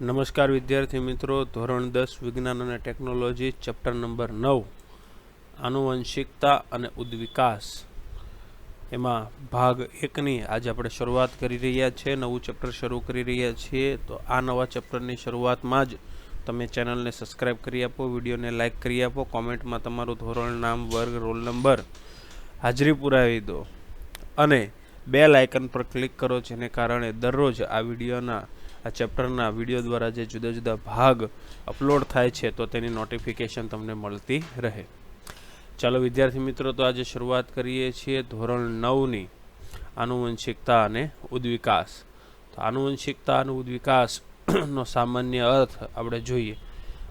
નમસ્કાર વિદ્યાર્થી મિત્રો, ધોરણ દસ વિજ્ઞાન અને ટેકનોલોજી, ચેપ્ટર નંબર નવ, આનુવંશિકતા અને ઉદ્વિકાસ. એમાં ભાગ એકની આજે આપણે શરૂઆત કરી રહ્યા છીએ, નવું ચેપ્ટર શરૂ કરી રહ્યા છીએ. તો આ નવા ચેપ્ટરની શરૂઆતમાં જ તમે ચેનલને સબસ્ક્રાઇબ કરી આપો, વિડીયોને લાઇક કરી આપો, કોમેન્ટમાં તમારું ધોરણ નામ, વર્ગ, રોલ નંબર હાજરી પુરાવી દો. અને બે લાઇકન પર ક્લિક કરો, જેને કારણે દરરોજ આ વિડીયોના આ ચેપ્ટરના વીડિયો દ્વારા જે જુદા જુદા ભાગ અપલોડ થાય છે, તો તેની નોટિફિકેશન તમને મળતી રહે. ચાલો વિદ્યાર્થી મિત્રો, તો આજે શરૂઆત કરીએ છીએ ધોરણ નવની આનુવંશિકતા અને ઉદ્વિકાસ. તો આનુવંશિકતા અને ઉદ્વિકાસ સામાન્ય અર્થ આપણે જોઈએ.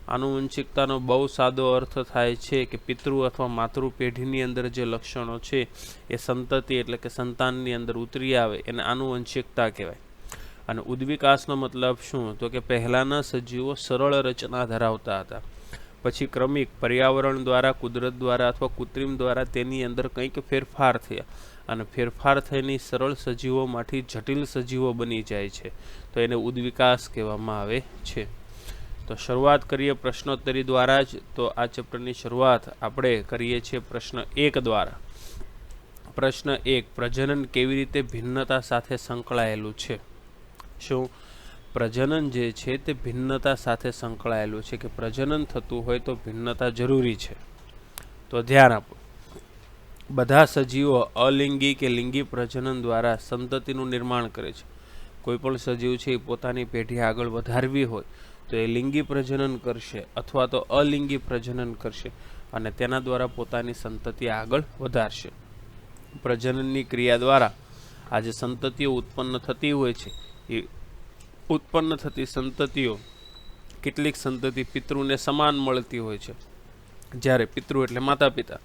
આનુવંશિકતાનો બહુ સાદો અર્થ થાય છે કે પિતૃ અથવા માતૃ પેઢીની અંદર જે લક્ષણો છે, એ સંતતિ એટલે કે સંતાનની અંદર ઉતરી આવે, એને આનુવંશિકતા કહેવાય. અને ઉદ્વિકાસનો મતલબ શું? તો કે પહેલાંના સજીવો સરળ રચના ધરાવતા હતા. પછી ક્રમિક પર્યાવરણ દ્વારા, કુદરત દ્વારા અથવા કૃત્રિમ દ્વારા તેની અંદર કંઈક ફેરફાર થયા. અને ફેરફાર થઈને સરળ સજીવોમાંથી જટિલ સજીવો બની જાય છે. તો એને ઉદ્વિકાસ કહેવામાં આવે છે. તો શરૂઆત કરીએ પ્રશ્નોત્તરી દ્વારા જ. તો આ ચેપ્ટરની શરૂઆત આપણે કરીએ છીએ પ્રશ્ન એક દ્વારા. પ્રશ્ન એક, પ્રજનન કેવી રીતે ભિન્નતા સાથે સંકળાયેલું છે? શું? પ્રજનન જે છે તે ભિન્નતા સાથે સંકળાયેલું છે કે પ્રજનન થતું હોય તો ભિન્નતા જરૂરી છે. તો ધ્યાન આપો. બધા સજીવો અલિંગી કે લિંગી પ્રજનન દ્વારા સંતતિનું નિર્માણ કરે છે. કોઈ પણ સજીવ છે એ પોતાની પેઢી આગળ વધારવી હોય તો એ લિંગી પ્રજનન કરશે અથવા તો અલિંગી પ્રજનન કરશે અને તેના દ્વારા પોતાની સંતતિ આગળ વધારશે. પ્રજનનની ક્રિયા દ્વારા આજે સંતતિઓ ઉત્પન્ન થતી હોય છે. એ ઉત્પન્ન થતી સંતતિઓ, કેટલીક સંતતિ પિતૃને સમાન મળતી હોય છે. જ્યારે પિતૃ એટલે માતા પિતા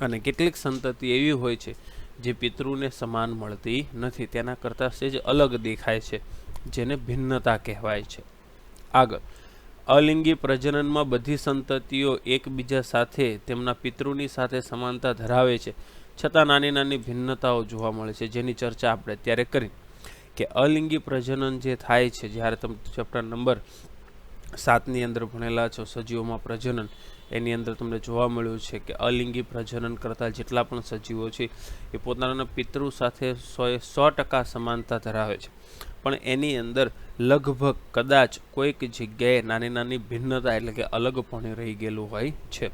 અને કેટલીક સંતતિ એવી હોય છે જે પિતૃને સમાન મળતી નથી. તેના કરતાં સેજ અલગ દેખાય છે, જેને ભિન્નતા કહેવાય છે. આગળ, અલિંગી પ્રજનનમાં બધી સંતતિઓ એકબીજા સાથે તેમના પિતૃની સાથે સમાનતા ધરાવે છે. છતાં નાની નાની ભિન્નતાઓ જોવા મળે છે. જેની ચર્ચા આપણે અત્યારે કરી. કે અલિંગી પ્રજનન જે થાય છે, જ્યારે તમે ચેપ્ટર નંબર સાતની અંદર ભણેલા છો, સજીવોમાં પ્રજનન, એની અંદર તમને જોવા મળ્યું છે કે અલિંગી પ્રજનન કરતા જેટલા પણ સજીવો છે, એ પોતાના પિતૃ સાથે સોએ સો ટકા સમાનતા ધરાવે છે. પણ એની અંદર લગભગ કદાચ કોઈક જગ્યાએ નાની નાની ભિન્નતા એટલે કે અલગપણે રહી ગયેલું હોય છે.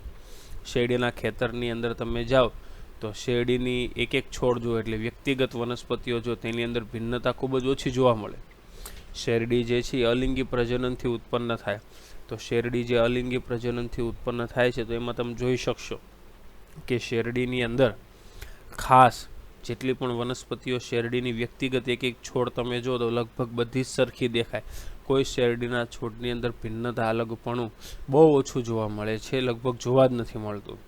શેરડીના ખેતરની અંદર તમે જાઓ તો શેરડીની એક એક છોડ જો એટલે વ્યક્તિગત વનસ્પતિઓ જો તેની અંદર ભિન્નતા ખૂબ જ ઓછી જોવા મળે. શેરડી જે છે એ અલિંગી પ્રજનનથી ઉત્પન્ન થાય. તો શેરડી જે અલિંગી પ્રજનનથી ઉત્પન્ન થાય છે તો એમાં તમે જોઈ શકશો કે શેરડીની અંદર ખાસ જેટલી પણ વનસ્પતિઓ શેરડીની વ્યક્તિગત એક એક છોડ તમે જો તો લગભગ બધી જ સરખી દેખાય. કોઈ શેરડીના છોડની અંદર ભિન્નતા, અલગપણું બહુ ઓછું જોવા મળે છે, લગભગ જોવા જ નથી મળતું.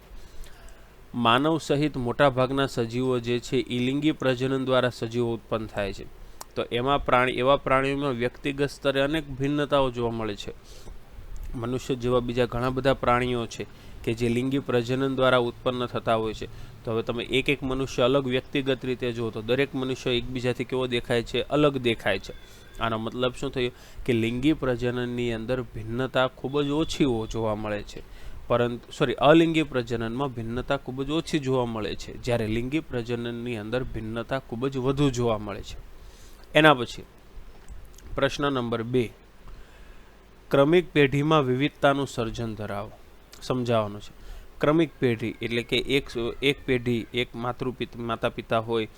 માનવ સહિત મોટાભાગના સજીવો જે છે એ લિંગી પ્રજનન દ્વારા સજીવો ઉત્પન્ન થાય છે. તો એમાં પ્રાણી, એવા પ્રાણીઓમાં વ્યક્તિગત સ્તરે અનેક ભિન્નતાઓ જોવા મળે છે. મનુષ્ય જેવા બીજા ઘણા બધા પ્રાણીઓ છે કે જે લિંગી પ્રજનન દ્વારા ઉત્પન્ન થતા હોય છે. તો હવે તમે એક એક મનુષ્ય અલગ વ્યક્તિગત રીતે જુઓ તો દરેક મનુષ્ય એકબીજાથી કેવો દેખાય છે? અલગ દેખાય છે. આનો મતલબ શું થયો? કે લિંગી પ્રજનનની અંદર ભિન્નતા ખૂબ જ ઓછી જોવા મળે છે. પરંતુ સોરી અલિંગી પ્રજનનમાં ભિન્નતા ખૂબ જ ઓછી જોવા મળે છે. જ્યારે લિંગી પ્રજનનની અંદર ભિન્નતા ખૂબ જ વધુ જોવા મળે છે. એના પછી, પ્રશ્ન નંબર બે. ક્રમિક પેઢીમાં વિવિધતાનું સર્જન ધરાવો. સમજાવવાનું છે. ક્રમિક પેઢી એટલે કે એક એક પેઢી, એક માતૃપિત માતા પિતા હોય,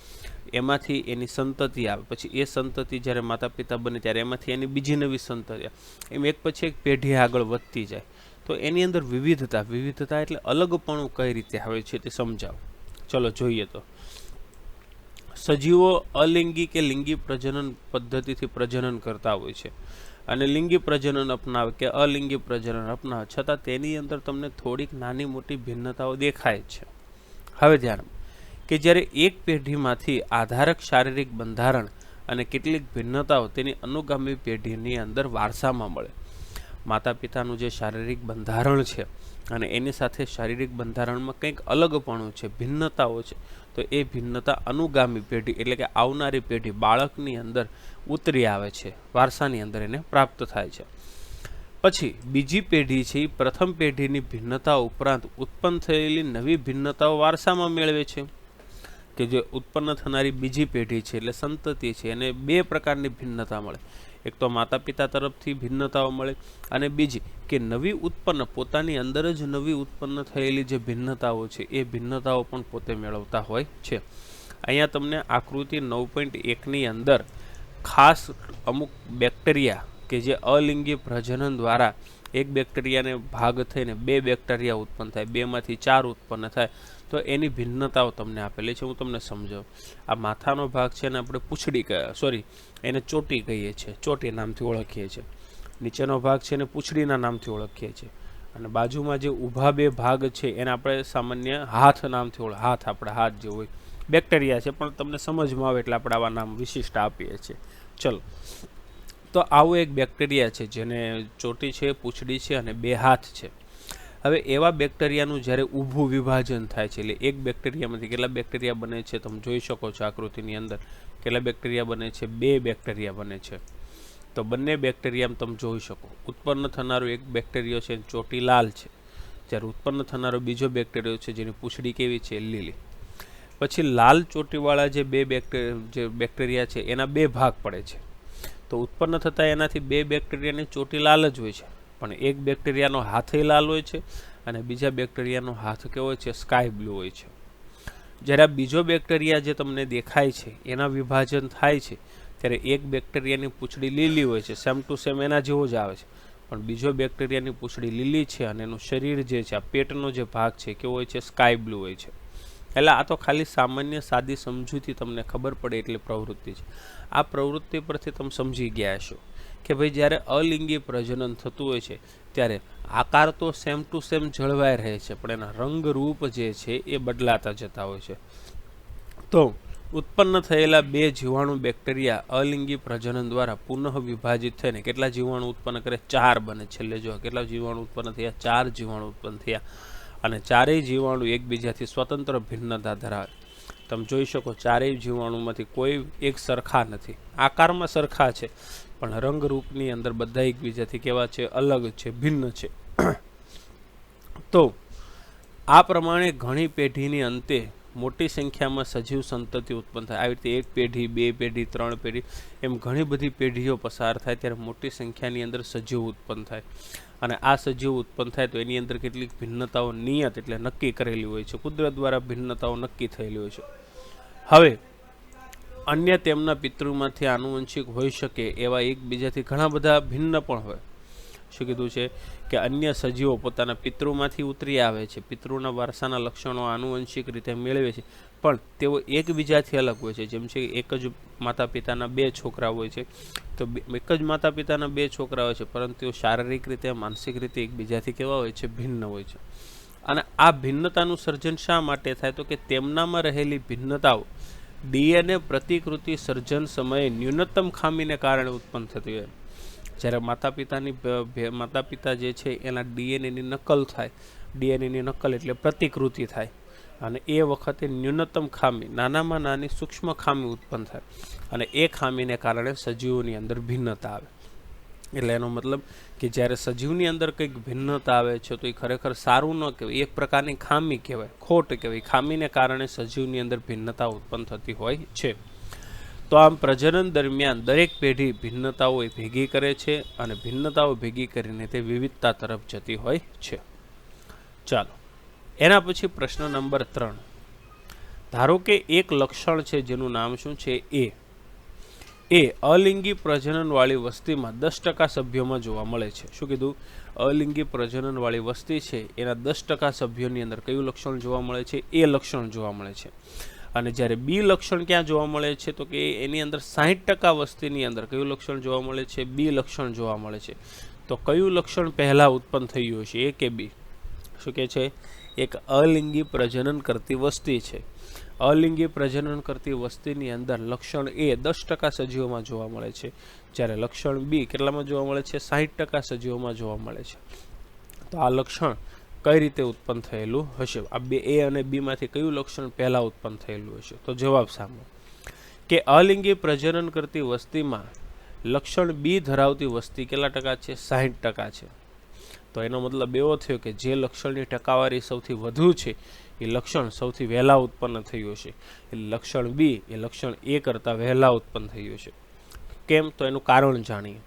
એમાંથી એની સંતતિ આવે. પછી એ સંતતિ જ્યારે માતા પિતા બને, ત્યારે એમાંથી એની બીજી નવી સંતતિ આવે. એમ એક પછી એક પેઢી આગળ વધતી જાય. તો એની અંદર વિવિધતા વિવિધતા એટલે અલગપણું કઈ રીતે આવે છે તે સમજાવો. ચલો જોઈએ તો. સજીવો અલિંગી કે લિંગી પ્રજનન પદ્ધતિથી પ્રજનન કરતા હોય છે. અને લિંગી પ્રજનન અપનાવે કે અલિંગી પ્રજનન અપનાવે, છતાં તેની અંદર તમને થોડીક નાની મોટી ભિન્નતાઓ દેખાય છે. હવે ધ્યાન, કે જ્યારે એક પેઢીમાંથી આધારક શારીરિક બંધારણ અને કેટલીક ભિન્નતાઓ તેની અનુગામી પેઢીની અંદર વારસામાં મળે માતા પિતાનું જે શારીરિક બંધારણ છે અને એની સાથે શારીરિક બંધારણમાં કંઈક અલગપણું છે, ભિન્નતાઓ છે, તો એ ભિન્નતા અનુગામી પેઢી એટલે કે આવનારી પેઢી બાળકની અંદર ઉતરી આવે છે, વારસાની અંદર એને પ્રાપ્ત થાય છે. પછી બીજી પેઢી છે એ પ્રથમ પેઢીની ભિન્નતા ઉપરાંત ઉત્પન્ન થયેલી નવી ભિન્નતાઓ વારસામાં મેળવે છે. કે જે ઉત્પન્ન થનારી બીજી પેઢી છે, એટલે સંતતિ છે, એને બે પ્રકારની ભિન્નતા મળે. એક તો માતા પિતા તરફથી ભિન્નતાઓ મળે અને બીજી કે નવી ઉત્પન્ન, પોતાની અંદર જ નવી ઉત્પન્ન થયેલી જે ભિન્નતાઓ છે, એ ભિન્નતાઓ પણ પોતે મેળવતા હોય છે. અહીંયા તમને આકૃતિ નવ પોઈન્ટ એકની અંદર ખાસ અમુક બેક્ટેરિયા કે જે અલિંગી પ્રજનન દ્વારા એક બેક્ટેરિયાને ભાગ થઈને બે બેક્ટેરિયા ઉત્પન્ન થાય, બેમાંથી ચાર ઉત્પન્ન થાય. તો એની ભિન્નતાઓ તમને આપેલી છે, હું તમને સમજાવું. આ માથાનો ભાગ છે એને આપણે પૂંછડી સોરી એને ચોટી કહીએ છીએ, ચોટી નામથી ઓળખીએ છીએ. નીચેનો ભાગ છે એને પૂછડીના નામથી ઓળખીએ છીએ. અને બાજુમાં જે ઊભા બે ભાગ છે, એને આપણે સામાન્ય હાથ નામથી ઓળખ, હાથ આપણા હાથ જે હોય. બેક્ટેરિયા છે, પણ તમને સમજમાં આવે એટલે આપણે આવા નામ વિશિષ્ટ આપીએ છીએ. ચલો. તો આવું એક બેક્ટેરિયા છે, જેને ચોટી છે, પૂંછડી છે અને બે હાથ છે. હવે એવા બેક્ટેરિયાનું જ્યારે ઊભું વિભાજન થાય છે, એટલે એક બેક્ટેરિયામાંથી કેટલા બેક્ટેરિયા બને છે તમે જોઈ શકો છો આકૃતિની અંદર કેટલા બેક્ટેરિયા બને છે, બે બેક્ટેરિયા બને છે. તો બંને બેક્ટેરિયા તમે જોઈ શકો. ઉત્પન્ન થનારો એક બેક્ટેરિયો છે ચોટી લાલ છે. જ્યારે ઉત્પન્ન થનારો બીજો બેક્ટેરિયો છે, જેની પૂંછડી કેવી છે, લીલી. પછી લાલ ચોટીવાળા જે બે બેક્ટેરિયા જે બેક્ટેરિયા છે, એના બે ભાગ પડે છે. તો ઉત્પન્ન થતાં એનાથી બે બેક્ટેરિયાની ચોટી લાલ જ હોય છે. પણ એક બેક્ટેરિયાનો હાથે લાલ હોય છે અને બીજા બેક્ટેરિયાનો હાથ કેવો હોય છે? સ્કાય બ્લુ હોય છે. જ્યારે બીજો બેક્ટેરિયા જે તમને દેખાય છે, એના વિભાજન થાય છે, ત્યારે એક બેક્ટેરિયાની પૂંછડી લીલી હોય છે. સેમ ટુ સેમ એના જેવો જ આવે છે. પણ બીજો બેક્ટેરિયાની પૂંછડી લીલી છે અને એનું શરીર જે છે, આ પેટનો જે ભાગ છે, કેવો હોય છે? સ્કાય બ્લુ હોય છે. એટલે આ તો ખાલી સામાન્ય સાદી સમજૂતી તમને ખબર પડે એટલી પ્રવૃત્તિ છે. આ પ્રવૃત્તિ પરથી તમે સમજી ગયા છો કે ભાઈ જ્યારે અલિંગી પ્રજનન થતું હોય છે, ત્યારે આકાર તો સેમ ટુ સેમ જળવાઈ રહે છે, પણ એના રંગરૂપ જે છે એ બદલાતા જતા હોય છે. તો ઉત્પન્ન થયેલા બે જીવાણુ બેક્ટેરિયા અલિંગી પ્રજનન દ્વારા પુનઃ વિભાજિત થઈને કેટલા જીવાણુ ઉત્પન્ન કરે? ચાર બને છેલ્લે જો કેટલા જીવાણુ ઉત્પન્ન થયા? ચાર જીવાણુ ઉત્પન્ન થયા. અને ચારેય જીવાણુ એકબીજાથી સ્વતંત્ર ભિન્નતા ધરાવે. તમે જોઈ શકો ચારેય જીવાણુમાંથી કોઈ એક સરખા નથી. આકારમાં સરખા છે, પણ રંગરૂપની અંદર બધા એકબીજાથી કેવા છે, અલગ છે, ભિન્ન છે. તો આ પ્રમાણે ઘણી પેઢીની અંતે મોટી સંખ્યામાં સજીવ સંતતિ ઉત્પન્ન થાય. આવી રીતે એક પેઢી, બે પેઢી, ત્રણ પેઢી એમ ઘણી બધી પેઢીઓ પસાર થાય ત્યારે મોટી સંખ્યાની અંદર સજીવ ઉત્પન્ન થાય. અને આ સજીવ ઉત્પન્ન થાય તો એની અંદર કેટલીક ભિન્નતાઓ નિયત એટલે નક્કી કરેલી હોય છે. કુદરત દ્વારા ભિન્નતાઓ નક્કી થયેલી હોય છે. હવે, અન્ય તેમના પિતૃમાંથી આનુવંશિક હોઈ શકે એવા એકબીજાથી ઘણા બધા ભિન્ન પણ હોય. શું કીધું છે કે અન્ય સજીવો પોતાના પિતૃમાંથી ઉતરી આવે છે. પિતૃના વારસાના લક્ષણો આનુવંશિક રીતે મેળવે છે. પણ તેઓ એકબીજાથી અલગ હોય છે. જેમ છે એક જ માતા પિતાના બે છોકરા હોય છે. તો એક જ માતા પિતાના બે છોકરા હોય છે. પરંતુ શારીરિક રીતે, માનસિક રીતે એકબીજાથી કેવા હોય છે? ભિન્ન હોય છે. અને આ ભિન્નતાનું સર્જન શા માટે થાય? તો કે તેમનામાં રહેલી ભિન્નતાઓ, ડીએનએ પ્રતિકૃતિ સર્જન સમયે ન્યૂનતમ ખામીને કારણે ઉત્પન્ન થતી હોય. જ્યારે માતા પિતાની માતા પિતા જે છે એના ડીએનએની નકલ થાય. ડીએનએની નકલ એટલે પ્રતિકૃતિ થાય. અને એ વખતે ન્યૂનતમ ખામી, નાનામાં નાની સૂક્ષ્મ ખામી ઉત્પન્ન થાય. અને એ ખામીને કારણે સજીવોની અંદર ભિન્નતા આવે. એટલે એનો મતલબ કે જ્યારે સજીવની અંદર કંઈક ભિન્નતા આવે છે, તો એ ખરેખર સારું ન કહેવાય. એક પ્રકારની ખામી કહેવાય. ખોટ કહેવાય. ખામીને કારણે સજીવની અંદર ભિન્નતા ઉત્પન્ન થતી હોય છે. તો આમ પ્રજનન દરમિયાન દરેક પેઢી ભિન્નતાઓ ભેગી કરે છે અને ભિન્નતાઓ ભેગી કરીને તે વિવિધતા તરફ જતી હોય છે. ચાલો, એના પછી પ્રશ્ન નંબર ત્રણ. ધારો કે એક લક્ષણ છે જેનું નામ શું છે? એ. એ, અલિંગી પ્રજનનવાળી વસ્તીમાં દસ ટકા સભ્યોમાં જોવા મળે છે. શું કીધું? અલિંગી પ્રજનનવાળી વસ્તી છે, એના દસ ટકા સભ્યોની અંદર કયું લક્ષણ જોવા મળે છે? એ લક્ષણ જોવા મળે છે. અને જ્યારે બી લક્ષણ ક્યાં જોવા મળે છે, તો કે એની અંદર સાહીઠ ટકા વસ્તીની અંદર કયું લક્ષણ જોવા મળે છે, બી લક્ષણ જોવા મળે છે. તો કયું લક્ષણ પહેલાં ઉત્પન્ન થયું હશે એ કે બી. શું કે છે? એક અલિંગી પ્રજનન કરતી વસ્તી છે. અલિંગી પ્રજનન કરતી વસ્તીની અંદર લક્ષણ એ દસ ટકા સજીવોમાં જોવા મળે છે. જ્યારે લક્ષણ બી કેટલામાં જોવા મળે છે? સાહીઠ ટકા સજીવોમાં જોવા મળે છે. તો આ લક્ષણ કઈ રીતે ઉત્પન્ન થયેલું હશે? આ બે એ અને બીમાંથી કયું લક્ષણ પહેલાં ઉત્પન્ન થયેલું હશે? તો જવાબ સામો કે અલિંગી પ્રજનન કરતી વસ્તીમાં લક્ષણ બી ધરાવતી વસ્તી કેટલા ટકા છે? સાહીઠ ટકા છે. તો એનો મતલબ એવો થયો કે જે લક્ષણની ટકાવારી સૌથી વધુ છે, એ લક્ષણ સૌથી વહેલા ઉત્પન્ન થયું હશે. એટલે લક્ષણ બી, એ લક્ષણ એ કરતાં વહેલા ઉત્પન્ન થયું છે કેમ? તો એનું કારણ જાણીએ.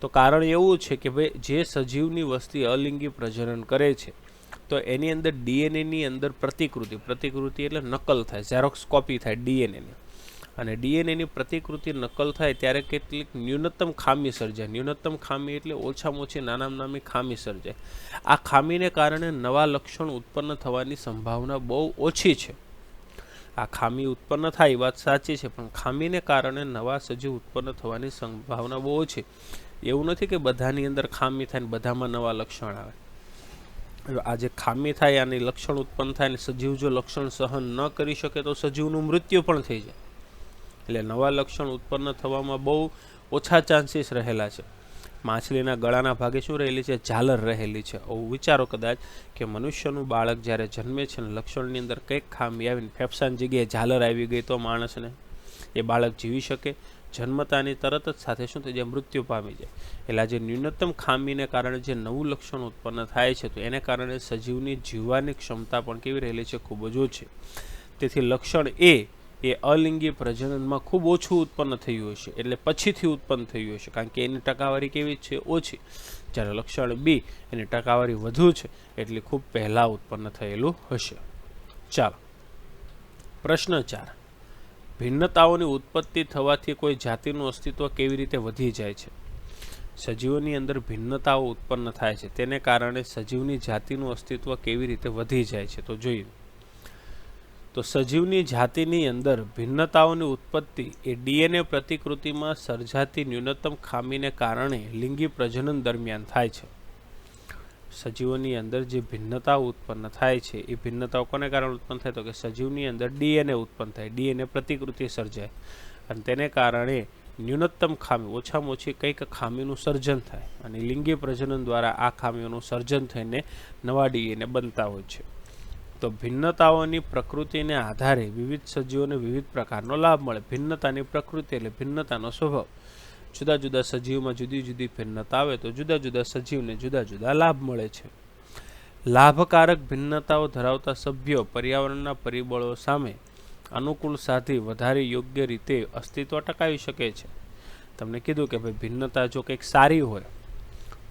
તો કારણ એવું છે કે ભાઈ જે સજીવની વસ્તી અલિંગી પ્રજનન કરે છે તો એની અંદર ડીએનએની અંદર પ્રતિકૃતિ પ્રતિકૃતિ એટલે નકલ થાય ઝેરોક્સ કોપી થાય ડીએનએની અને ડીએનએની પ્રતિકૃતિ નકલ થાય ત્યારે કેટલીક ન્યૂનતમ ખામી સર્જાય. ન્યૂનતમ ખામી એટલે ઓછામાં ઓછી નાનામાં નાની ખામી સર્જાય. આ ખામીને કારણે નવા લક્ષણ ઉત્પન્ન થવાની સંભાવના બહુ ઓછી છે. આ ખામી ઉત્પન્ન થાય એ વાત સાચી છે, પણ ખામીને કારણે નવા સજીવ ઉત્પન્ન થવાની સંભાવના બહુ ઓછી. એવું નથી કે બધાની અંદર ખામી થાય ને બધામાં નવા લક્ષણ આવે. આ જે ખામી થાય, આની લક્ષણ ઉત્પન્ન થાય ને સજીવ જો લક્ષણ સહન ન કરી શકે તો સજીવનું મૃત્યુ પણ થઈ જાય. એટલે નવા લક્ષણ ઉત્પન્ન થવામાં બહુ ઓછા ચાન્સીસ રહેલા છે. માછલીના ગળાના ભાગે શું રહેલી છે? ઝાલર રહેલી છે. એવું વિચારો કદાચ કે મનુષ્યનું બાળક જ્યારે જન્મે છે ને લક્ષણની અંદર કંઈક ખામી આવીને ફેફસાની જગ્યાએ ઝાલર આવી ગઈ તો માણસને એ બાળક જીવી શકે? જન્મતાની તરત જ સાથે શું થઈ જાય મૃત્યુ પામી જાય. એટલે જે ન્યૂનતમ ખામીને કારણે જે નવું લક્ષણ ઉત્પન્ન થાય છે, તો એને કારણે સજીવની જીવવાની ક્ષમતા પણ કેવી રહેલી છે? ખૂબ જ ઓછી. તેથી લક્ષણ એ એ અલિંગી પ્રજનનમાં ખૂબ ઓછું ઉત્પન્ન થયું હશે એટલે પછીથી ઉત્પન્ન થયું હશે કારણ કે એની ટકાવારી કેવી છે? ઓછી. જ્યારે લક્ષણ બી, એની ટકાવારી વધુ છે, એટલે ખૂબ પહેલાં ઉત્પન્ન થયેલું હશે. ચાલો. પ્રશ્ન ચાર. ભિન્નતાઓની ઉત્પત્તિ થવાથી કોઈ જાતિનું અસ્તિત્વ કેવી રીતે વધી જાય છે? સજીવોની અંદર ભિન્નતાઓ ઉત્પન્ન થાય છે. તેને કારણે સજીવની જાતિનું અસ્તિત્વ કેવી રીતે વધી જાય છે? તો જોઈએ. તો સજીવની જાતિની અંદર ભિન્નતાઓની ઉત્પત્તિ એ ડીએનએ પ્રતિકૃતિમાં સર્જાતી ન્યૂનતમ ખામીને કારણે લિંગી પ્રજનન દરમિયાન થાય છે. સજીવોની અંદર જે ભિન્નતાઓ ઉત્પન્ન થાય છે, એ ભિન્નતાઓ કોને કારણે ઉત્પન્ન થાય? તો કે સજીવની અંદર ડીએનએ ઉત્પન્ન થાય. ડીએનએ પ્રતિકૃતિ સર્જાય. અને તેને કારણે ન્યૂનતમ ખામી, ઓછામાં ઓછી કંઈક ખામીનું સર્જન થાય અને લિંગી પ્રજનન દ્વારા આ ખામીઓનું સર્જન થઈને નવા ડીએનએ બનતા હોય છે. તો ભિન્નતાઓની પ્રકૃતિને આધારે વિવિધ સજીવોને વિવિધ પ્રકારનો લાભ મળે. ભિન્નતાની પ્રકૃતિ એટલે ભિન્નતાનો સ્વભાવ. જુદા જુદા સજીવમાં જુદી જુદી ભિન્નતા આવે તો જુદા જુદા સજીવને જુદા જુદા લાભ મળે છે. લાભકારક ભિન્નતાઓ ધરાવતા સભ્યો પર્યાવરણના પરિબળો સામે અનુકૂળ સાધી વધારે યોગ્ય રીતે અસ્તિત્વ ટકાવી શકે છે. તમને કીધું કે ભાઈ ભિન્નતા જો કંઈક સારી હોય,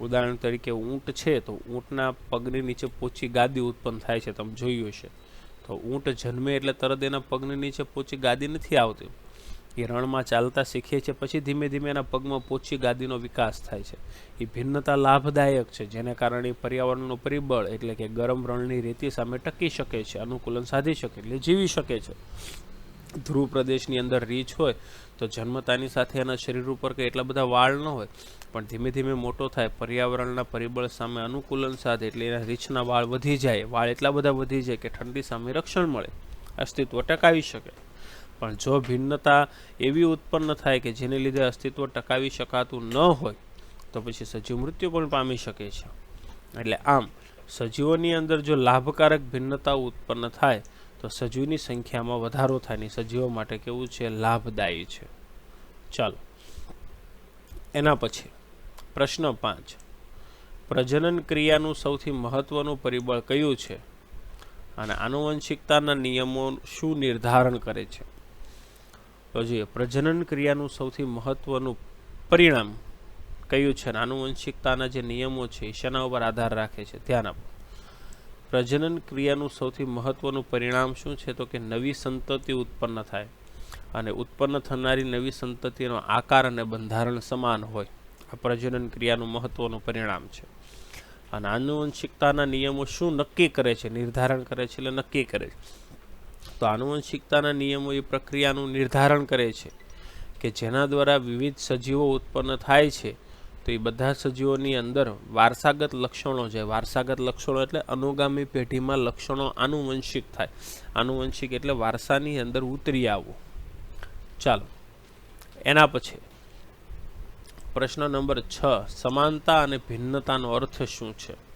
ઉદાહરણ તરીકે ઊંટ છે તો ઊંટના પગની નીચે પોચી ગાદી ઉત્પન્ન થાય છે, તમે જોયું હશે. તો ઊંટ જન્મે એટલે તરત એના પગની નીચે પોચી ગાદી નથી આવતી. એ રણમાં ચાલતા શીખે છે, પછી ધીમે ધીમે એના પગમાં પોચી ગાદીનો વિકાસ થાય છે. એ ભિન્નતા લાભદાયક છે, જેને કારણે પર્યાવરણનું પરિબળ એટલે કે ગરમ રણની રેતી સામે ટકી શકે છે, અનુકૂલન સાધી શકે એટલે જીવી શકે છે. ધ્રુવ પ્રદેશની અંદર રીંછ હોય તો જન્મતાની સાથે એના શરીર ઉપર કંઈ એટલા બધા વાળ ન હોય, પણ ધીમે ધીમે મોટો થાય, પર્યાવરણના પરિબળ સામે અનુકૂલન સાધે એટલે એના રીછના વાળ વધી જાય, વાળ એટલા બધા વધી જાય કે ઠંડી સામે રક્ષણ મળે, અસ્તિત્વ ટકાવી શકે. પણ જો ભિન્નતા એવી ઉત્પન્ન થાય કે જેને લીધે અસ્તિત્વ ટકાવી શકાતું ન હોય, તો પછી સજીવ મૃત્યુ પણ પામી શકે છે. એટલે આમ, સજીવોની અંદર જો લાભકારક ભિન્નતાઓ ઉત્પન્ન થાય, તો સજીવની સંખ્યામાં વધારો થાય ને સજીવો માટે કેવું છે? લાભદાયી છે. ચાલો, એના પછી પ્રશ્ન પાંચ. પ્રજનન ક્રિયાનું સૌથી મહત્વનું પરિબળ કયું છે? અને આનુવંશિકતાના નિયમો શું નિર્ધારણ કરે છે? જોઈએ પ્રજનન ક્રિયાનું સૌથી મહત્વનું પરિણામ કયું છે? આનુવંશિકતાના જે નિયમો છે શેના ઉપર આધાર રાખે છે. ધ્યાન આપો. પ્રજનન ક્રિયાનું સૌથી મહત્વનું પરિણામ શું છે? તો કે નવી સંતતિ ઉત્પન્ન થાય અને ઉત્પન્ન થનારી નવી સંતતિનો આકાર અને બંધારણ સમાન હોય. આ પ્રજનન ક્રિયાનું મહત્વનું પરિણામ છે. અને આનુવંશિકતાના નિયમો શું નક્કી કરે છે? નિર્ધારણ કરે છે એટલે નક્કી કરે છે. તો આનુવંશિકતાના નિયમો એ પ્રક્રિયાનું નિર્ધારણ કરે છે કે જેના દ્વારા વિવિધ સજીવો ઉત્પન્ન થાય છે, તો એ બધા સજીવોની અંદર વારસાગત લક્ષણો છે. વારસાગત લક્ષણો એટલે અનુગામી પેઢીમાં લક્ષણો આનુવંશિક થાય. આનુવંશિક એટલે વારસાની અંદર ઉતરી આવવું. ચાલો, એના પછી પ્રશ્ન નંબર છ, સમાનતા અને ભિન્નતાનો અર્થ શું છે?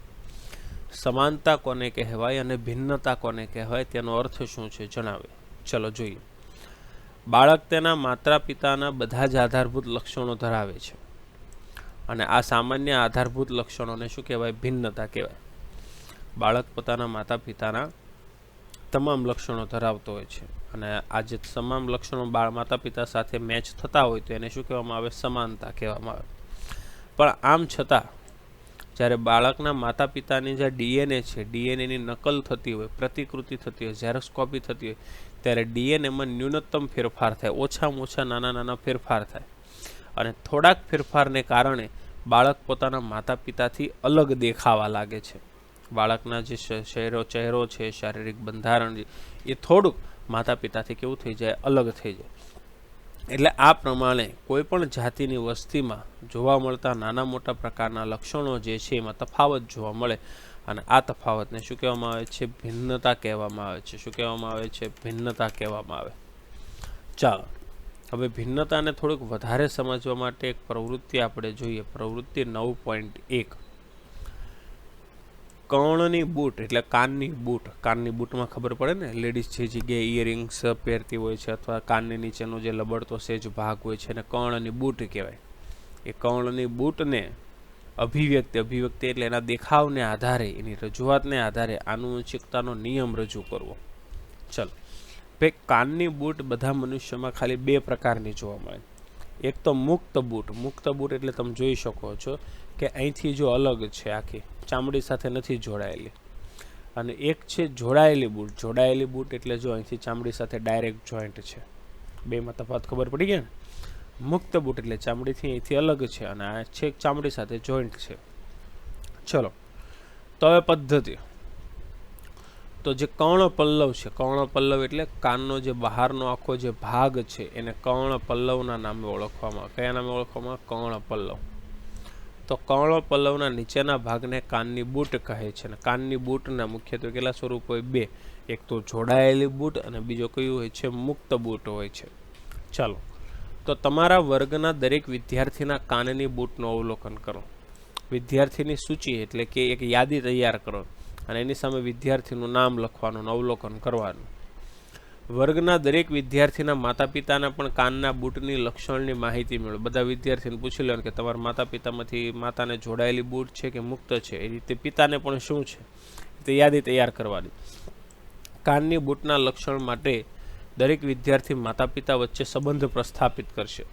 સમાનતા કોને કહેવાય અને ભિન્નતા કોને કહેવાય તેનો અર્થ શું છે જણાવે. ચલો જોઈએ. બાળક તેના માતા પિતાના બધા જ આધારભૂત લક્ષણો ધરાવે છે. અને આ સામાન્ય આધારભૂત લક્ષણોને શું કહેવાય? ભિન્નતા કહેવાય. બાળક પોતાના માતા પિતાના તમામ લક્ષણો ધરાવતો હોય છે. અને આ જે તમામ લક્ષણો બાળ માતા પિતા સાથે મેચ થતા હોય તો એને શું કહેવામાં આવે? સમાનતા કહેવામાં આવે. પણ આમ છતાં જ્યારે બાળકના માતા પિતાની જે ડીએનએ છે, ડીએનએની નકલ થતી હોય, પ્રતિકૃતિ થતી હોય, ઝેરોસ્કોપી થતી હોય, ત્યારે ડીએનએમાં ન્યૂનતમ ફેરફાર થાય, ઓછામાં ઓછા નાના નાના ફેરફાર થાય. અને થોડાક ફેરફારને કારણે બાળક પોતાના માતા પિતાથી અલગ દેખાવા લાગે છે. બાળકના જે શહેરો, ચહેરો છે, શારીરિક બંધારણ એ થોડુંક માતા પિતાથી કેવું થઈ જાય, અલગ થઈ જાય. એટલે આ પ્રમાણે કોઈપણ જાતિની વસ્તીમાં જોવા મળતા નાના મોટા પ્રકારના લક્ષણો જે છે એમાં તફાવત જોવા મળે અને આ તફાવતને શું કહેવામાં આવે છે? ભિન્નતા કહેવામાં આવે છે. શું કહેવામાં આવે છે? ભિન્નતા કહેવામાં આવે. ચાલો, હવે ભિન્નતાને થોડુંક વધારે સમજવા માટે એક પ્રવૃત્તિ આપણે જોઈએ. પ્રવૃત્તિ નવ પોઈન્ટ એક. કર્ણની બૂટ, એટલે કાનની બૂટ. કાનની બૂટમાં ખબર પડે ને? લેડીઝ જે જગ્યાએ ઇયરિંગ્સ પહેરતી હોય છે અથવા કાનની નીચેનો જે લબડતો સેજ ભાગ હોય છે એને કર્ણની બૂટ કહેવાય. એ કર્ણની બૂટને અભિવ્યક્તિ અભિવ્યક્તિ એટલે એના દેખાવને આધારે, એની રજૂઆતને આધારે આનુવંશિકતાનો નિયમ રજૂ કરવો. ચલો. ભાઈ કાનની બૂટ બધા મનુષ્યમાં ખાલી બે પ્રકારની જોવા મળે. એક તો મુક્ત બૂટ. મુક્ત બૂટ એટલે તમે જોઈ શકો છો કે અહીંથી જો અલગ છે આખી ચામડી સાથે નથી જોડાયેલી. અને એક છે જોડાયેલી બૂટ. જોડાયેલી બૂટ એટલે જો અહીંથી ચામડી સાથે ડાયરેક્ટ જોઈન્ટ છે. બેમાં તફાવત ખબર પડી ગયા ને? મુક્ત બૂટ એટલે ચામડીથી અહીંથી અલગ છે અને આ છેક ચામડી સાથે જોઈન્ટ છે. ચલો, તો હવે પદ્ધતિ. તો જે કર્ણ પલ્લવ છે, કર્ણ પલ્લવ એટલે કાનનો જે બહારનો આખો જે ભાગ છે, એને કર્ણ પલ્લવના નામે ઓળખવામાં કયા નામે ઓળખવામાં કર્ણ પલ્લવ. તો કર્ણ પલ્લવના નીચેના ભાગને કાનની બૂટ કહે છે અને કાનની બૂટના મુખ્યત્વે કેટલા સ્વરૂપ હોય? બે. એક તો જોડાયેલી બૂટ અને બીજો કયું હોય છે? મુક્ત બૂટ હોય છે. ચાલો. તો તમારા વર્ગના દરેક વિદ્યાર્થીના કાનની બૂટનું અવલોકન કરો. વિદ્યાર્થીની સૂચિ એટલે કે એક યાદી તૈયાર કરો અને એની સામે વિદ્યાર્થીનું નામ લખવાનું અવલોકન કરવાનું. વર્ગના દરેક વિદ્યાર્થીના માતા પિતાના પણ કાનના બૂટની લક્ષણની માહિતી મેળવો. બધા વિદ્યાર્થીને પૂછી લો કે તમારા માતા પિતામાંથી માતાને જોડાયેલી બૂટ છે કે મુક્ત છે? એ રીતે પિતાને પણ શું છે? તે યાદી તૈયાર કરવાની. કાનની બૂટના લક્ષણ માટે દરેક વિદ્યાર્થી માતા પિતા વચ્ચે સંબંધ પ્રસ્થાપિત કરશે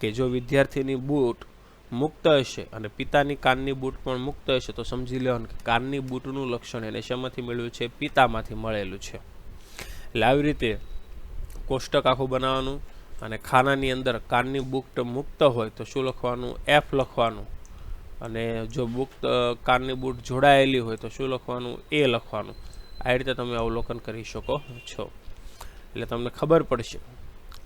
કે જો વિદ્યાર્થીની બૂટ મુક્ત હશે અને પિતાની કાનની બૂટ પણ મુક્ત હશે તો સમજી લેવાનું કે કાનની બૂટનું લક્ષણ એને શેમાંથી મળ્યું છે? પિતામાંથી મળેલું છે. એટલે રીતે કોષ્ટક આખું બનાવવાનું અને ખાનાની અંદર કાનની બુક્ટ મુક્ત હોય તો શું લખવાનું? એફ લખવાનું. અને જો બુક્ત કાનની બુટ જોડાયેલી હોય તો શું લખવાનું? એ લખવાનું. આ રીતે તમે અવલોકન કરી શકો છો. એટલે તમને ખબર પડશે.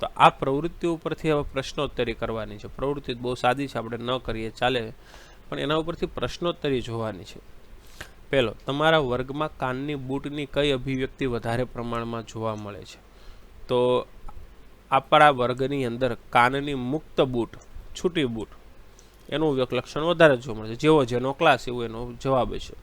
તો આ પ્રવૃત્તિ ઉપરથી હવે પ્રશ્નોત્તરી કરવાની છે. પ્રવૃત્તિ બહુ સાદી છે, આપણે ન કરીએ, ચાલે. પણ એના ઉપરથી પ્રશ્નોત્તરી જોવાની છે. પહેલો, તમારા વર્ગમાં કાનની બૂટની કઈ અભિવ્યક્તિ વધારે પ્રમાણમાં જોવા મળે છે? તો આપણા વર્ગની અંદર કાનની મુક્ત બૂટ, છૂટી બૂટ, એનું લક્ષણ વધારે જોવા મળે છે. જેવો જેનો ક્લાસ એવો એનો જવાબ છે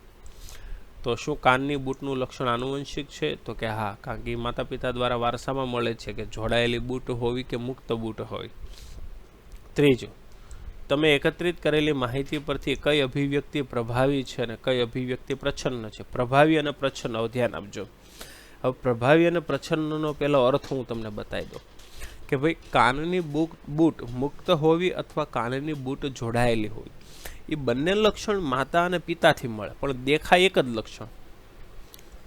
તો શું કાનની બૂટનું લક્ષણ આનુવંશિક છે? તો કે હા, કારણ કે માતા પિતા દ્વારા વારસામાં મળે છે કે જોડાયેલી બૂટ હોવી કે મુક્ત બૂટ હોય. ત્રીજું તમે એકત્રિત કરેલી માહિતી પરથી કઈ અભિવ્યક્તિ પ્રભાવી છે અને કઈ અભિવ્યક્તિ પ્રછન્ન છે? પ્રભાવી અને પ્રછન્ન ધ્યાન આપજો. હવે પ્રભાવી અને પ્રછન્નનો પહેલો અર્થ હું તમને બતાવી દઉં. કે ભાઈ, કાનની બુક, બૂટ મુક્ત હોવી અથવા કાનની બૂટ જોડાયેલી હોવી એ બંને લક્ષણ માતા અને પિતાથી મળે, પણ દેખાય એક જ લક્ષણ.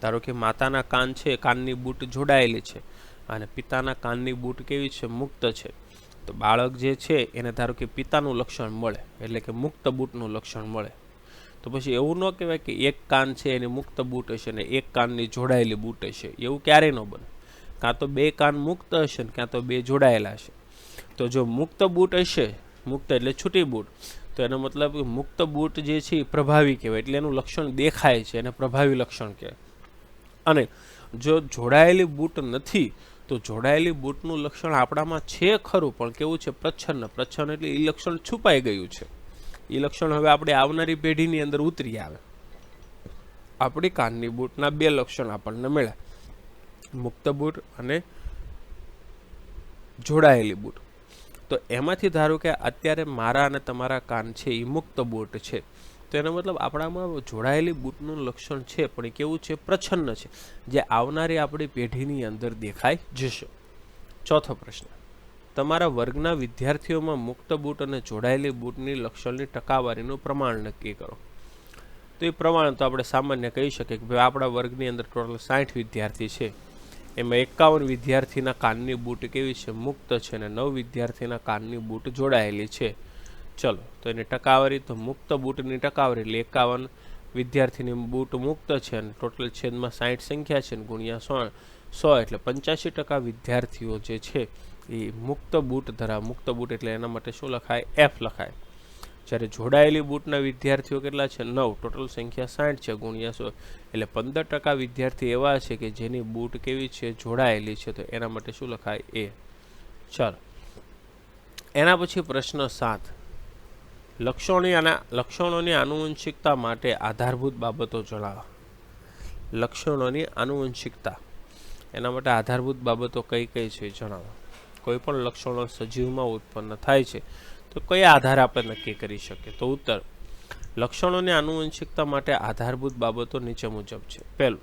ધારો કે માતાના કાન છે, કાનની બૂટ જોડાયેલી છે, અને પિતાના કાનની બૂટ કેવી છે? મુક્ત છે. તો બાળક જે છે, એને ધારો કે પિતાનું લક્ષણ મળે, એટલે કે મુક્ત બૂટનું લક્ષણ મળે. તો પછી એવું ન કહેવાય કે એક કાન છે, એની મુક્ત બૂટ હશે ને એક કાનની જોડાયેલી બૂટ હશે. એવું ક્યારેય ન બને. કાં તો બે કાન મુક્ત હશે ને ક્યાં તો બે જોડાયેલા હશે. તો જો મુક્ત બૂટ હશે, મુક્ત એટલે છૂટી બૂટ, તો એનો મતલબ મુક્ત બૂટ જે છે એ પ્રભાવી કહેવાય, એટલે એનું લક્ષણ દેખાય છે, એને પ્રભાવી લક્ષણ કહેવાય. અને જો જોડાયેલી બૂટ નથી તો જોડાયેલી બૂટનું લક્ષણ આપણામાં છે ખરું, પણ કેવું છે? પ્રચ્છન્ન પ્રચ્છન્ન એટલે એ લક્ષણ છુપાઈ ગયું છે. એ લક્ષણ હવે આપણે આવનારી પેઢીની અંદર ઉતરી આવે. આપણી કાનની બૂટના બે લક્ષણ આપણને મળ્યા. મુક્ત બૂટ અને જોડાયેલી બૂટ. તો એમાંથી ધારો કે અત્યારે મારા અને તમારા કાન છે એ મુક્ત બૂટ છે. તો એનો મતલબ આપણામાં જોડાયેલી બૂટનું લક્ષણ છે, પણ કેવું છે? પ્રછન્ન છે. જે આવનારી આપણી પેઢીની અંદર દેખાઈ જશે. ચોથો પ્રશ્ન. તમારા વર્ગના વિદ્યાર્થીઓમાં મુક્ત બૂટ અને જોડાયેલી બૂટની લક્ષણની ટકાવારીનું પ્રમાણ નક્કી કરો. તો એ પ્રમાણ તો આપણે સામાન્ય કહી શકીએ કે ભાઈ આપણા વર્ગની અંદર ટોટલ સાઠ વિદ્યાર્થી છે. એમાં એકાવન વિદ્યાર્થીના કાનની બૂટ કેવી છે? મુક્ત છે અને નવ વિદ્યાર્થીના કાનની બૂટ જોડાયેલી છે. ચલો, તો એની ટકાવારી, તો મુક્ત બૂટની ટકાવારી, એટલે એકાવન વિદ્યાર્થીની બૂટ મુક્ત છે અને ટોટલ છેદમાં સાઠ સંખ્યા છે અને ગુણ્યા સો સો એટલે પંચ્યાસી ટકા વિદ્યાર્થીઓ જે છે એ મુક્ત બૂટ ધરાવ મુક્ત બૂટ એટલે એના માટે શું લખાય? એફ લખાય. જ્યારે જોડાયેલી બૂટના વિદ્યાર્થીઓ કેટલા છે? નવ. ટોટલ સંખ્યા સાઠ છે, ગુણ્યા સો. એટલે પંદર ટકા વિદ્યાર્થી એવા છે કે જેની બૂટ કેવી છે? જોડાયેલી છે. તો એના માટે શું લખાય? એ ચાલો. એના પછી પ્રશ્ન સાત. લક્ષણોની અને લક્ષણોની આનુવંશિકતા માટે આધારભૂત બાબતો જણાવો. લક્ષણોની આનુવંશિકતા. એના માટે આધારભૂત બાબતો કઈ કઈ છે જણાવો. કોઈ પણ લક્ષણો સજીવમાં ઉત્પન્ન થાય છે, તો કયા આધાર આપણે નક્કી કરી શકીએ તો ઉત્તર, લક્ષણોની આનુવંશિકતા માટે આધારભૂત બાબતો નીચે મુજબ છે. પહેલું,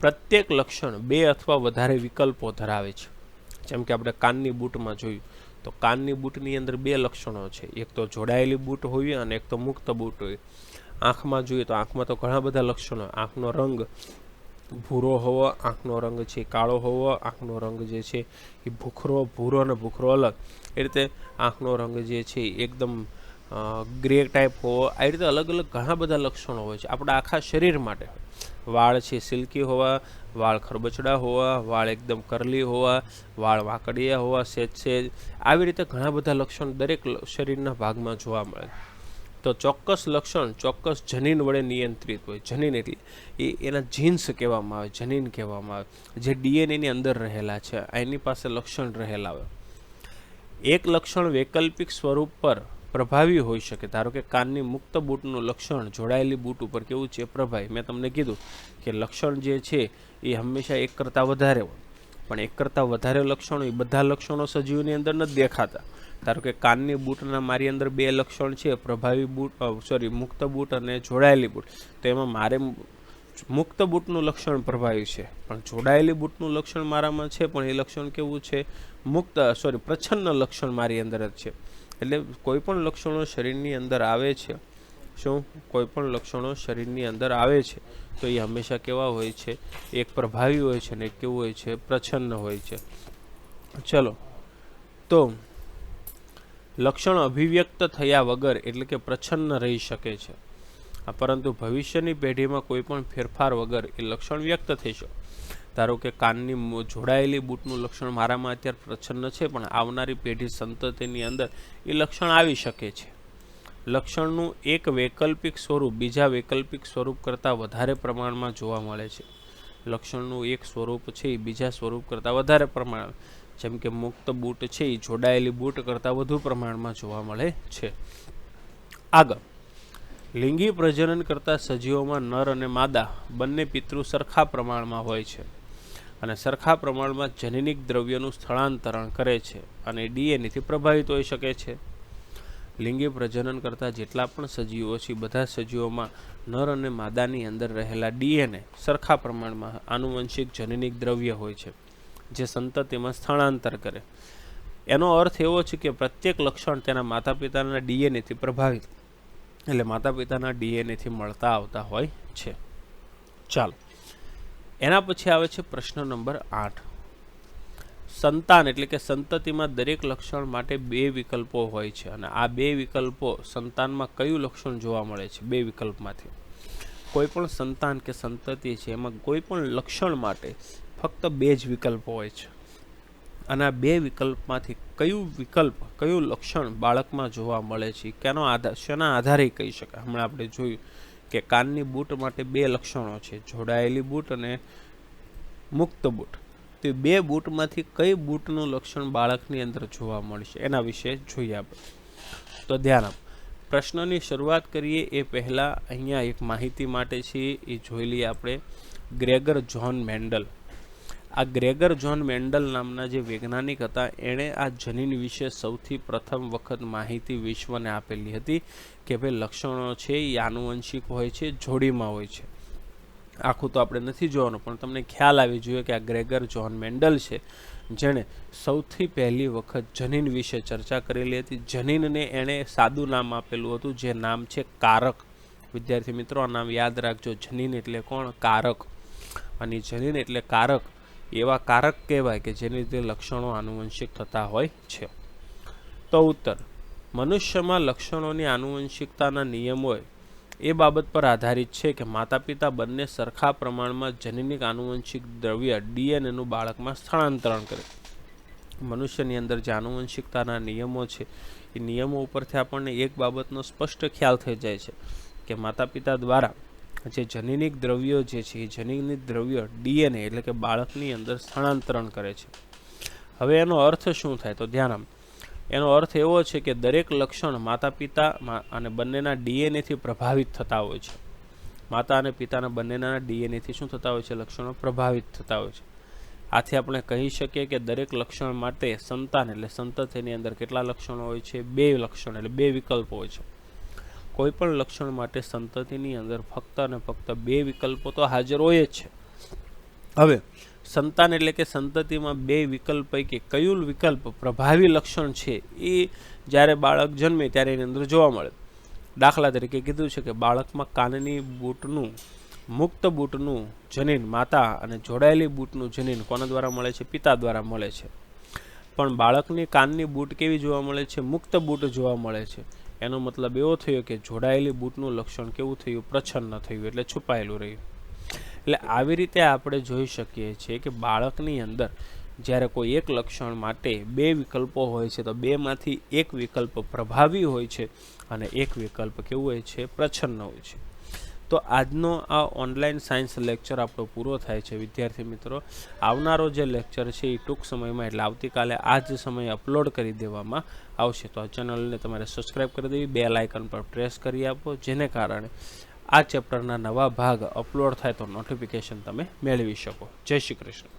પ્રત્યેક લક્ષણ બે અથવા વધારે વિકલ્પો ધરાવે છે. જેમ કે આપણે કાનની બૂટમાં જોયું તો કાનની બૂટની અંદર બે લક્ષણો છે. એક તો જોડાયેલી બૂટ હોય અને એક તો મુક્ત બૂટ હોય. આંખમાં જોઈએ તો આંખમાં તો ઘણા બધા લક્ષણો. આંખનો રંગ ભૂરો હોવો, આંખનો રંગ છે કાળો હોવો, આંખનો રંગ જે છે એ ભૂખરો, ભૂરો અને ભૂખરો અલગ. એ રીતે આંખનો રંગ જે છે એકદમ ગ્રે ટાઈપ હોવો. આ રીતે અલગ અલગ ઘણા બધા લક્ષણો હોય છે. આપણા આખા શરીર માટે વાળ છે સિલ્કી હોવા, વાળ ખરબચડા હોવા, વાળ એકદમ કરલી હોવા, વાળ વાંકડિયા હોવા, સેજ સેજ. આવી રીતે ઘણા બધા લક્ષણ દરેક શરીરના ભાગમાં જોવા મળે. તો ચોક્કસ લક્ષણ, ચોક્કસ જનીન વડે નિયંત્રિત હોય. જનીન એટલે એ એના જીન્સ કહેવામાં આવે, જનીન કહેવામાં આવે. જે ડીએનએની અંદર રહેલા છે, એની પાસે લક્ષણ રહેલા હોય. એક લક્ષણ વૈકલ્પિક સ્વરૂપ પર પ્રભાવી હોઈ શકે. ધારો કે કાનની મુક્ત બૂટનું લક્ષણ, જોડાયેલી બૂટ ઉપર કેવું છે? પ્રભાવી. મેં તમને કીધું કે લક્ષણ જે છે, એ હંમેશા એક કરતાં વધારે હોય. પણ એક કરતાં વધારે લક્ષણો, એ બધા લક્ષણો સજીવની અંદર નથી દેખાતા. ધારો કે કાનની બૂટના મારી અંદર બે લક્ષણ છે, પ્રભાવી બૂટ સોરી મુક્ત બૂટ અને જોડાયેલી બૂટ. તો એમાં મારે મુક્ત બૂટનું લક્ષણ પ્રભાવી છે. પણ જોડાયેલી બૂટનું લક્ષણ મારામાં છે, પણ એ લક્ષણ કેવું છે? મુક્ત સોરી પ્રચ્છન્ન લક્ષણ મારી અંદર જ છે. એટલે કોઈ પણ લક્ષણો શરીરની અંદર આવે છે, શું? કોઈ પણ લક્ષણો શરીરની અંદર આવે છે, તો એ હંમેશા કેવા હોય છે? એક પ્રભાવી હોય છે ને કેવું હોય છે? પ્રછન્ન હોય છે. ચલો. તો લક્ષણ અભિવ્યક્ત થયા વગર એટલે કે પ્રછન્ન રહી શકે છે. પરંતુ ભવિષ્યની પેઢીમાં કોઈ પણ ફેરફાર વગર એ લક્ષણ વ્યક્ત થઈ શકે. ધારો કે કાનની જોડાયેલી બૂટનું લક્ષણ મારામાં અત્યારે પ્રચ્છન્ન છે, પણ આવનારી પેઢી સંતતિની અંદર એ લક્ષણ આવી શકે છે. લક્ષણનું એક વૈકલ્પિક સ્વરૂપ બીજા વૈકલ્પિક સ્વરૂપ કરતાં વધારે પ્રમાણમાં જોવા મળે છે. લક્ષણનું એક સ્વરૂપ છે, એ બીજા સ્વરૂપ કરતાં વધારે પ્રમાણ જેમ કે મુક્ત બૂટ છે, એ જોડાયેલી બૂટ કરતાં વધુ પ્રમાણમાં જોવા મળે છે. આગળ. લિંગી પ્રજનન કરતા સજીવોમાં નર અને માદા બંને પિતૃ સરખા પ્રમાણમાં હોય છે. અને સરખા પ્રમાણમાં જનનિક દ્રવ્યનું સ્થળાંતરણ કરે છે અને ડીએનએથી પ્રભાવિત હોઈ શકે છે. લિંગી પ્રજનન કરતા જેટલા પણ સજીવો છે બધા સજીવોમાં નર અને માદાની અંદર રહેલા ડીએનએ સરખા પ્રમાણમાં આનુવંશિક જનનિક દ્રવ્ય હોય છે, જે સંતતિમાં સ્થળાંતર કરે. એનો અર્થ એવો છે કે પ્રત્યેક લક્ષણ તેના માતા પિતાના ડીએનએથી પ્રભાવિત, એટલે માતા પિતાના ડીએનએથી મળતા આવતા હોય છે. ચાલો. એના પછી આવે છે પ્રશ્ન નંબર આઠ. સંતાન એટલે કે સંતતિમાં દરેક લક્ષણ માટે બે વિકલ્પો હોય છે અને આ બે વિકલ્પો સંતાનમાં કયું લક્ષણ જોવા મળે છે? બે વિકલ્પમાંથી. કોઈ પણ સંતાન કે સંતતિ છે એમાં કોઈ પણ લક્ષણ માટે ફક્ત બે જ વિકલ્પો હોય છે. અને આ બે વિકલ્પમાંથી કયું વિકલ્પ, કયું લક્ષણ બાળકમાં જોવા મળે છે કેનો આધાર, શેના આધારે કહી શકાય? હમણાં આપણે જોયું. કે કાનની બૂટ માટે બે લક્ષણો છે. જોડાયેલી બૂટ અને મુક્ત બૂટ. તે બે બૂટમાંથી કઈ બૂટનું લક્ષણ બાળકની અંદર જોવા મળશે? એના વિશે જોઈએ આપણે. તો ધ્યાન આપ. પ્રશ્નની શરૂઆત કરીએ એ પહેલાં. અહીંયા એક માહિતી માટે છે. એ જોઈ લઈએ આપણે. Gregor Johann Mendel. આ ગ્રેગર જ્હોન મેન્ડલ નામના જે વૈજ્ઞાનિક હતા, એણે આ જનીન વિશે સૌથી પ્રથમ વખત માહિતી વિશ્વને આપેલી હતી કે ભાઈ લક્ષણો છે એ આનુવંશિક હોય છે, જોડીમાં હોય છે. આખું તો આપણે નથી જોવાનું, પણ તમને ખ્યાલ આવી જોઈએ કે આ ગ્રેગર જ્હોન મેન્ડલ છે, જેણે સૌથી પહેલી વખત જનીન વિશે ચર્ચા કરેલી હતી. જનીનને એણે સાદું નામ આપેલું હતું, જે નામ છે કારક. વિદ્યાર્થી મિત્રો, આ નામ યાદ રાખજો. જનીન એટલે કોણ? કારક. અને જનીન એટલે કારક. એવા કારક કહેવાય કે જેની રીતે લક્ષણો આનુવંશિક થતા હોય છે. તો ઉત્તર, મનુષ્યમાં લક્ષણોની આનુવંશિકતાના નિયમો એ બાબત પર આધારિત છે કે માતા પિતા બંને સરખા પ્રમાણમાં જનનિક આનુવંશિક દ્રવ્ય ડીએનએનું બાળકમાં સ્થળાંતરણ કરે. મનુષ્યની અંદર જે આનુવંશિકતાના નિયમો છે, એ નિયમો ઉપરથી આપણને એક બાબતનો સ્પષ્ટ ખ્યાલ થઈ જાય છે કે માતા પિતા દ્વારા જે જનીનિક દ્રવ્યો જે છે, એ જનીનિક દ્રવ્ય ડીએનએ એટલે કે બાળકની અંદર સ્થળાંતરણ કરે છે. હવે એનો અર્થ શું થાય? તો ધ્યાન એનો અર્થ એવો છે કે દરેક લક્ષણ માતા, પિતા અને બંનેના ડીએનએથી પ્રભાવિત થતા હોય છે. માતા અને પિતાના બંનેના ડીએનએથી શું થતા હોય છે? લક્ષણો પ્રભાવિત થતા હોય છે. આથી આપણે કહી શકીએ કે દરેક લક્ષણ માટે સંતાન એટલે સંતતિની અંદર કેટલા લક્ષણો હોય છે? બે લક્ષણ એટલે બે વિકલ્પો હોય છે. કોઈ પણ લક્ષણ માટે સંતતિની અંદર ફક્ત અને ફક્ત બે વિકલ્પો તો હાજર હોય જ છે. હવે, સંતાન એટલે કે સંતતિમાં બે વિકલ્પ પૈકી કયું વિકલ્પ પ્રભાવી લક્ષણ છે એ જ્યારે બાળક જન્મે ત્યારે એની અંદર જોવા મળે. દાખલા તરીકે કીધું છે કે બાળકમાં કાનની બૂટનું, મુક્ત બૂટનું જનીન, માતા અને જોડાયેલી બૂટનું જનીન કોના દ્વારા મળે છે? પિતા દ્વારા મળે છે. પણ બાળકની કાનની બૂટ કેવી જોવા મળે છે? મુક્ત બૂટ જોવા મળે છે. એનો મતલબ એવો થયો કે જોડાયેલી બૂટનું લક્ષણ કેવું થયું, પ્રછન્ન થયું, એટલે છુપાયેલું રહ્યું. એટલે આવી રીતે આપણે જોઈ શકીએ છીએ કે બાળકની અંદર જ્યારે કોઈ એક લક્ષણ માટે બે વિકલ્પો હોય છે, તો બેમાંથી એક વિકલ્પ પ્રભાવી હોય છે અને એક વિકલ્પ કેવું હોય છે, પ્રછન્ન હોય છે. તો આજનો આ ઓનલાઈન સાયન્સ લેક્ચર આપણો પૂરો થાય છે, વિદ્યાર્થી મિત્રો. આવનારો જે લેક્ચર છે, એ ટૂંક સમયમાં, એટલે આવતીકાલે આ જ સમયે અપલોડ કરી દેવામાં આવશે. તો આ ચેનલને તમારે સબસ્ક્રાઈબ કરી દેવી, બે લાઇકન પર પ્રેસ કરી આપો, જેને કારણે આ ચેપ્ટરના નવા ભાગ અપલોડ થાય તો નોટિફિકેશન તમે મેળવી શકો. જય શ્રી કૃષ્ણ.